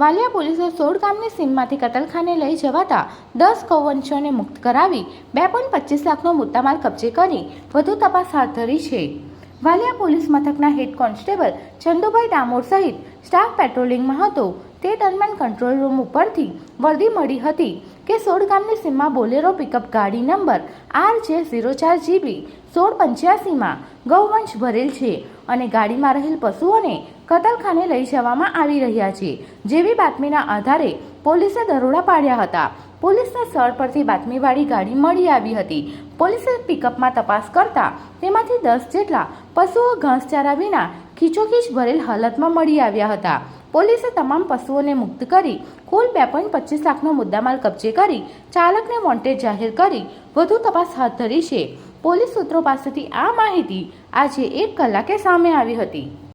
વાલિયા પોલીસે સોળ ગામની સીમમાંથી કતલખાને લઈ જવાતા દસ કૌવંશોને મુક્ત કરાવી બે પોઈન્ટ પચીસ લાખનો મુદ્દામાલ કબજે કરી વધુ તપાસ હાથ ધરી છે. વાલિયા પોલીસ મથકના હેડ કોન્સ્ટેબલ ચંદુભાઈ ડામોર સહિત સ્ટાફ પેટ્રોલિંગમાં હતો. તે દરમિયાન કંટ્રોલ રૂમ ઉપરથી વર્દી મળી હતી કે સોળ ગામની સીમા બોલેરો પિકઅપ ગાડી નંબર આર જે ઝીરો ચાર જીબી સોળ પંચ્યાસીમાં ગૌવંશ ભરેલ છે અને ગાડીમાં રહેલ પશુઓને કતલખાને લઈ જવામાં આવી રહ્યા છે. જેવી બાતમીના આધારે પોલીસે દરોડા પાડ્યા હતા. પોલીસને સ્થળ પરથી બાતમીવાળી ગાડી મળી આવી હતી. પોલીસે પિકઅપમાં તપાસ કરતા તેમાંથી દસ જેટલા પશુઓ ઘાસચારા વિના ખીચોખીચ ભરેલ હાલતમાં મળી આવ્યા હતા. પોલીસે તમામ પશુઓને મુક્ત કરી કુલ બે પોઈન્ટ પચીસ લાખનો મુદ્દામાલ કબજે કરી ચાલકને વોન્ટેડ જાહેર કરી વધુ તપાસ હાથ ધરી છે. પોલીસ સૂત્રો પાસેથી આ માહિતી આજે એક કલાકે સામે આવી હતી.